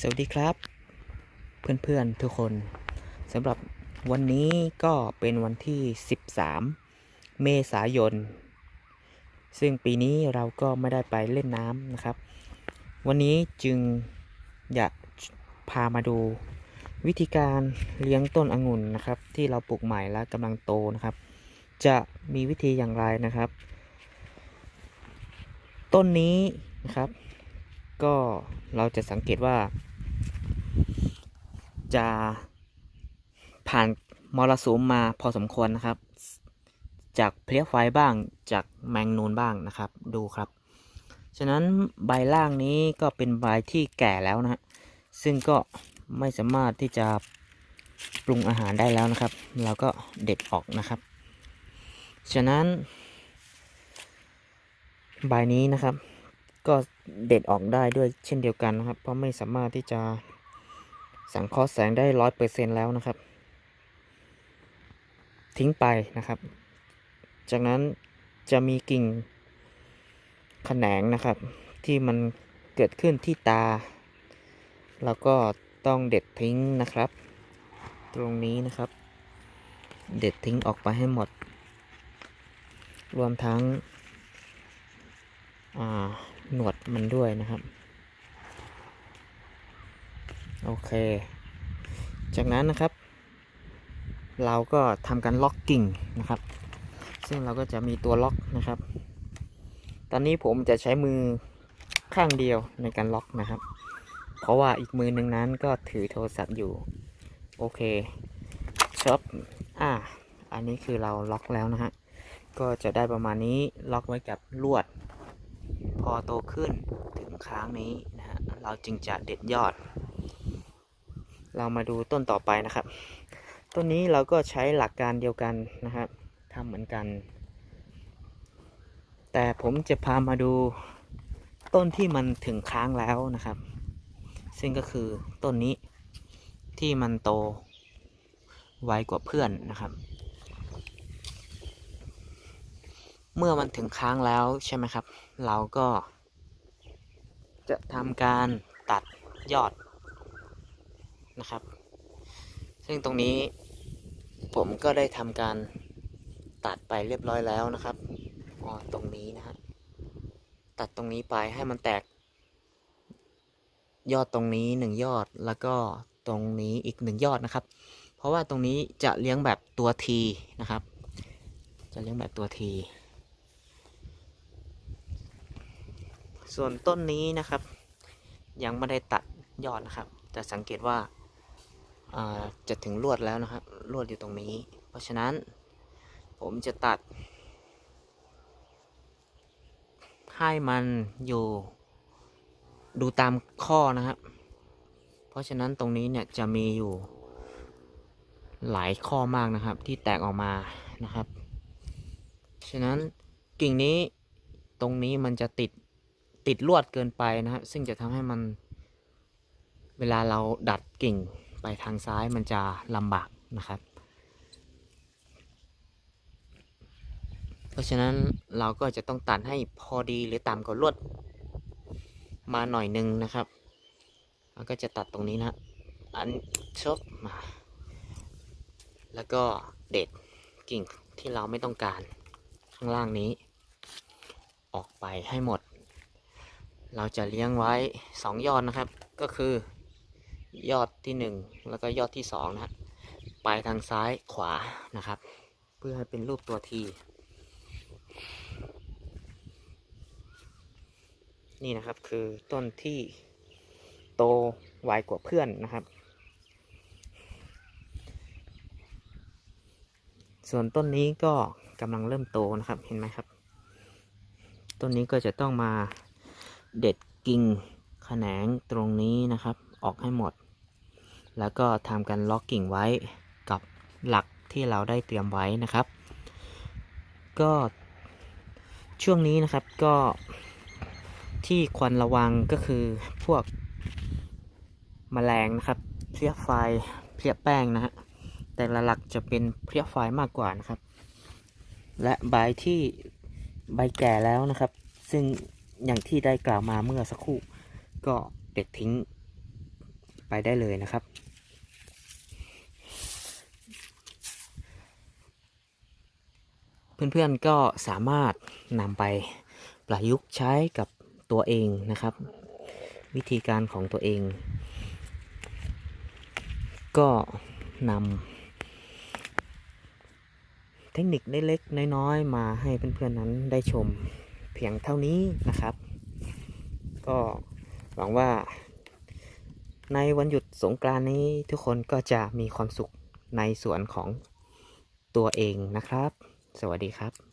สวัสดีครับ เพื่อนๆทุกคนสำหรับวันนี้ก็เป็นวันที่ 13 เมษายน ซึ่งปีนี้เราก็ไม่ได้ไปเล่นน้ำนะครับ วันนี้จึงอยากพามาดูวิธีการเลี้ยงต้นองุ่นนะครับ ที่เราปลูกใหม่และกำลังโตนะครับ จะมีวิธีอย่างไรนะครับ ต้นนี้นะครับ ก็เราจะสังเกตว่า จะผ่านมรสุมมาพอสมควรนะครับ จากเพลี้ยไฟบ้างจากแมงนูนบ้างนะครับ ดูครับ ฉะนั้นใบล่างนี้ก็เป็นใบที่แก่แล้วนะฮะซึ่งก็ไม่สามารถที่จะปรุงอาหารได้แล้วนะครับ เราก็เด็ดออกนะครับ ฉะนั้น ใบนี้นะครับ ก็เด็ดออกได้ด้วยเช่นเดียวกันนะครับ เพราะไม่สามารถที่จะ สังเคราะห์แสงได้ร้อยเปอร์เซ็นแล้วนะครับ ทิ้งไปนะครับ จากนั้นจะมีกิ่งแขนงนะครับ ที่มันเกิดขึ้นที่ตา แล้วก็ต้องเด็ดทิ้งนะครับ ตรงนี้นะครับ เด็ดทิ้งออกไปให้หมด รวมทั้งหนวดมันด้วยนะครับ โอเค จากนั้นนะครับ เราก็ทำการล็อกกิ่งนะครับ ซึ่งเราก็จะมีตัวล็อกนะครับ ตอนนี้ผมจะใช้มือข้างเดียวในการล็อกนะครับ เพราะว่าอีกมือหนึ่งนั้นก็ถือโทรศัพท์อยู่ โอเคช็อปอ่าอันนี้คือเราล็อกแล้วนะฮะ ก็จะได้ประมาณนี้ล็อกไว้กับลวด พอโตขึ้นถึงครั้งนี้นะฮะ เราจึงจะเด็ดยอด เรามาดูต้นต่อไปนะครับ ต้นนี้เราก็ใช้หลักการเดียวกันนะครับทำเหมือนกัน แต่ผมจะพามาดูต้นที่มันถึงค้างแล้วนะครับ ซึ่งก็คือต้นนี้ที่มันโตไวกว่าเพื่อนนะครับ เมื่อมันถึงค้างแล้วใช่ไหมครับ เราก็จะทำการตัดยอด นะครับ ซึ่งตรงนี้ผมก็ได้ทำการตัดไปเรียบร้อยแล้วนะครับอ๋อตรงนี้นะฮะตัดตรงนี้ไปให้มันแตก ยอดตรงนี้หนึ่งยอดแล้วก็ตรงนี้อีกหนึ่งยอดนะครับ เพราะว่าตรงนี้จะเลี้ยงแบบตัวทีนะครับ จะเลี้ยงแบบตัวทีส่วนต้นนี้นะครับ ยังไม่ได้ตัดยอดนะครับแต่สังเกตว่า จะถึงลวดแล้วนะครับลวดอยู่ตรงนี้ เพราะฉะนั้นผมจะตัด ให้มันอยู่ดูตามข้อนะครับ เพราะฉะนั้นตรงนี้เนี่ยจะมีอยู่หลายข้อมากนะครับที่แตกออกมานะครับ ฉะนั้นกิ่งนี้ตรงนี้มันจะติดติดลวดเกินไปนะครับ ซึ่งจะทำให้มันเวลาเราดัดกิ่ง ไปทางซ้ายมันจะลำบากนะครับ เพราะฉะนั้นเราก็จะต้องตัดให้พอดีหรือต่ำกว่าลวดมาหน่อยหนึงนะครับเราก็จะตัดตรงนี้นะอันชบมา แล้วก็เด็ดกิ่งที่เราไม่ต้องการข้างล่างนี้ ออกไปให้หมด เราจะเลี้ยงไว้สองยอดนะครับ ก็คือ ยอดที่หนึ่งแล้วก็ยอดที่สองนะฮะไปทางซ้ายขวานะครับ เพื่อให้เป็นรูปตัวทีนี่นะครับคือต้นที่โตไวกว่าเพื่อนนะครับ ส่วนต้นนี้ก็กำลังเริ่มโตนะครับเห็นไหมครับ ต้นนี้ก็จะต้องมาเด็ดกิ่งแขนงตรงนี้นะครับ ออกให้หมด แล้วก็ทำการล็อกกิ่งไว้กับหลักที่เราได้เตรียมไว้นะครับ ก็ช่วงนี้นะครับก็ที่ควรระวังก็คือพวกแมลงนะครับเพลี้ยไฟเพลี้ยแป้งนะฮะแต่ละหลักจะเป็นเพลี้ยไฟมากกว่านะครับ และใบที่ใบแก่แล้วนะครับ ซึ่งอย่างที่ได้กล่าวมาเมื่อสักครู่ก็เด็ดทิ้ง ไปได้เลยนะครับ เพื่อนๆก็สามารถนำไปประยุกต์ใช้กับตัวเองนะครับ วิธีการของตัวเอง ก็นำเทคนิคเล็กๆน้อยๆ มาให้เพื่อนๆนั้นได้ชมเพียงเท่านี้นะครับ ก็หวังว่า ในวันหยุดสงกรานนี้ทุกคนก็จะมีความสุขในส่วนของตัวเองนะครับ สวัสดีครับ